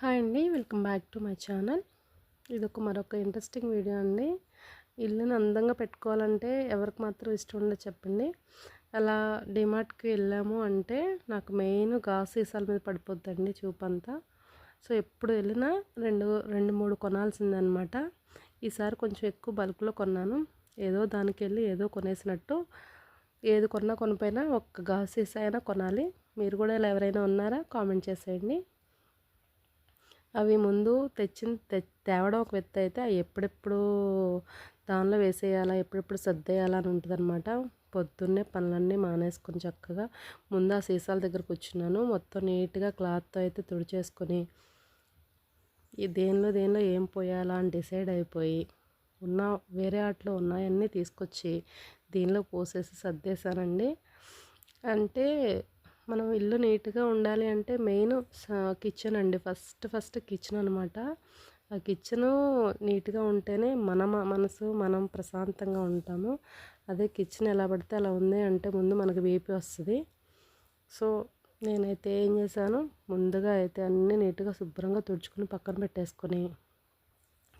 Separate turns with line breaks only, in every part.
Hi అండి welcome back to my channel. ఇది ఒక మరొక ఇంట్రెస్టింగ్ వీడియో అండి. ఇల్లుని అందంగా పెట్టుకోవాలంటే ఎవరికి మాత్రం ఇష్టం ఉండదు చెప్పండి. అలా డిమార్ట్కి వెళ్ళాము అంటే నాకు మెయిన్ గాజు సీసాల మీద పడిపోద్దండి చూపంతా సో ఎప్పుడు వెళ్ళినా రెండు రెండు మూడు కొనాల్సిందనమాట. ఈసారి కొంచెం ఎక్కువ బల్క్లో కొన్నాను. ఏదో దానికి వెళ్ళి ఏదో కొనేసినట్టు. ఏది కొన్నా కొనిపోయినా ఒక గాజు సీసా అయినా కొనాలి. మీరు కూడా ఇలా ఎవరైనా ఉన్నారా కామెంట్ చేసేయండి. అవి ముందు తెచ్చిన తేవడం ఒక వ్యక్తి అయితే అవి ఎప్పుడెప్పుడు దానిలో వేసేయాలా ఎప్పుడెప్పుడు సర్దేయాలా అని ఉంటుంది అనమాట పొద్దున్నే పనులన్నీ మానేసుకొని చక్కగా ముందు ఆ సీసాల దగ్గర కూర్చున్నాను. మొత్తం నీట్గా క్లాత్తో అయితే తుడిచేసుకొని ఈ దేనిలో దేనిలో ఏం పోయాలా అని డిసైడ్ అయిపోయి ఉన్న వేరే ఆటలో ఉన్నాయన్నీ తీసుకొచ్చి దీనిలో పోసేసి సర్దేశానండి. అంటే మనం ఇల్లు నీట్గా ఉండాలి అంటే మెయిన్ కిచెన్ అండి. ఫస్ట్ ఫస్ట్ కిచెన్ అనమాట ఆ కిచెను నీట్గా ఉంటేనే మన మనసు మనం ప్రశాంతంగా ఉంటాము. అదే కిచెన్ ఎలా పడితే అలా ఉంది అంటే ముందు మనకు బీపీ వస్తుంది. సో నేనైతే ఏం చేశాను? ముందుగా అయితే అన్నీ నీట్గా శుభ్రంగా తుడుచుకుని పక్కన పెట్టేసుకొని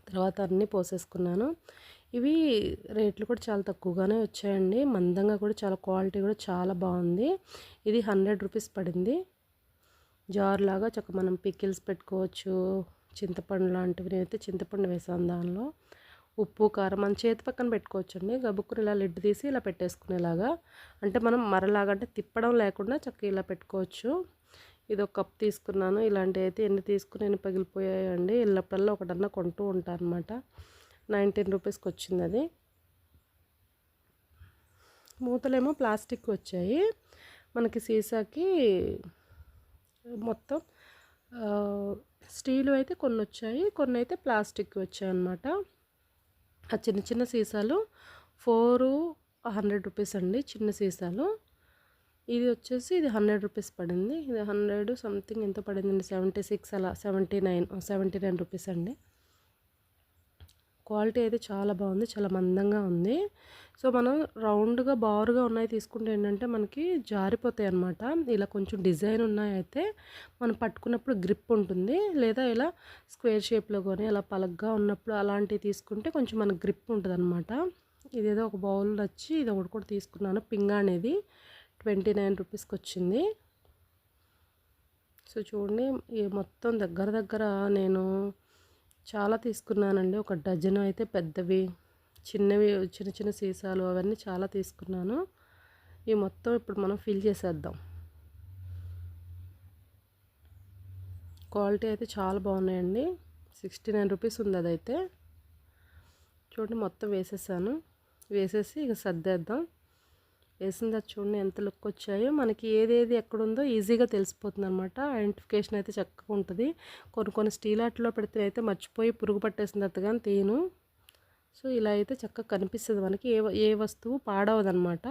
తర్వాత అన్నీ పోసేసుకున్నాను. ఇవి రేట్లు కూడా చాలా తక్కువగానే వచ్చాయండి. మందంగా కూడా చాలా క్వాలిటీ కూడా చాలా బాగుంది. ఇది హండ్రెడ్ రూపీస్ పడింది. జార్ లాగా చక్క మనం పికిల్స్ పెట్టుకోవచ్చు. చింతపండు లాంటివి అయితే చింతపండు వేసాను దానిలో. ఉప్పు కారం మన చేతి పక్కన పెట్టుకోవచ్చండి. గబుక్కుని ఇలా లిడ్ తీసి ఇలా పెట్టేసుకునేలాగా. అంటే మనం మరలాగా అంటే తిప్పడం లేకుండా చక్కగా ఇలా పెట్టుకోవచ్చు. ఇది ఒక కప్ తీసుకున్నాను. ఇలాంటివి అయితే ఎన్ని తీసుకుని ఎన్ని పగిలిపోయాయండి. ఎల్లప్పుడల్లా ఒకటన్నా కొంటూ ఉంటాను అనమాట నైన్టీన్ రూపీస్కి వచ్చింది అది మూతలేమో ప్లాస్టిక్ వచ్చాయి మనకి సీసాకి మొత్తం స్టీలు అయితే కొన్ని వచ్చాయి కొన్ని అయితే ప్లాస్టిక్ వచ్చాయి అన్నమాట ఆ చిన్న చిన్న సీసాలు ఫోరు హండ్రెడ్ రూపీస్ అండి చిన్న సీసాలు. ఇది వచ్చేసి ఇది హండ్రెడ్ రూపీస్ పడింది. ఇది హండ్రెడ్ సంథింగ్ ఎంత పడిందండి? సెవెంటీ సిక్స్ అలా seventy nine seventy nine rupees అండి. క్వాలిటీ అయితే చాలా బాగుంది చాలా మందంగా ఉంది. సో మనం రౌండ్గా బారుగా ఉన్నాయి తీసుకుంటే ఏంటంటే మనకి జారిపోతాయి అనమాట ఇలా కొంచెం డిజైన్ ఉన్నాయైతే మనం పట్టుకున్నప్పుడు గ్రిప్ ఉంటుంది. లేదా ఇలా స్క్వేర్ షేప్లో కానీ అలా పలగ్గా ఉన్నప్పుడు అలాంటివి తీసుకుంటే కొంచెం మనకు గ్రిప్ ఉంటుంది అనమాట ఇదేదో ఒక బౌల్ వచ్చి ఇది ఒకటి కూడా తీసుకున్నాను. పింగా అనేది ట్వంటీ నైన్ రూపీస్కి వచ్చింది. సో చూడండి మొత్తం దగ్గర దగ్గర నేను చాలా తీసుకున్నానండి. ఒక డజన్ అయితే పెద్దవి చిన్నవి చిన్న చిన్న సీసాలు అవన్నీ చాలా తీసుకున్నాను. ఈ మొత్తం ఇప్పుడు మనం ఫిల్ చేసేద్దాం. క్వాలిటీ అయితే చాలా బాగున్నాయండి. సిక్స్టీ నైన్ రూపీస్ ఉంది అదైతే. చూడండి మొత్తం వేసేసాను. వేసేసి ఇక సర్దేద్దాం. వేసిందా చూడండి ఎంత లుక్ వచ్చాయో. మనకి ఏదేది ఎక్కడుందో ఈజీగా తెలిసిపోతుంది అనమాట ఐడెంటిఫికేషన్ అయితే చక్కగా ఉంటుంది. కొన్ని కొన్ని స్టీల్ ఆర్ట్లో పెడితే అయితే మర్చిపోయి పురుగు పట్టేసిన కానీ తీను. సో ఇలా అయితే చక్కగా కనిపిస్తుంది మనకి. ఏ ఏ వస్తువు పాడవదనమాట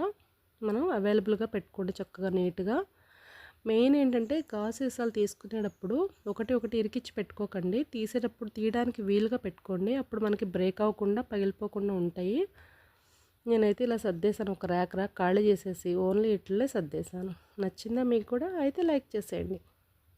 మనం అవైలబుల్గా పెట్టుకోండి చక్కగా నీట్గా. మెయిన్ ఏంటంటే గాజు సీసాలు తీసుకునేటప్పుడు ఒకటి ఒకటి ఇరికిచ్చి పెట్టుకోకండి. తీసేటప్పుడు తీయడానికి వీలుగా పెట్టుకోండి. అప్పుడు మనకి బ్రేక్ అవ్వకుండా పగిలిపోకుండా ఉంటాయి. నేనైతే ఇలా సర్దేశాను ఒక ర్యాక్ ర్యాక్ ఖాళీ చేసేసి ఓన్లీ ఇట్లే సర్దేశాను. నచ్చిందా మీకు కూడా? అయితే లైక్ చేసేయండి.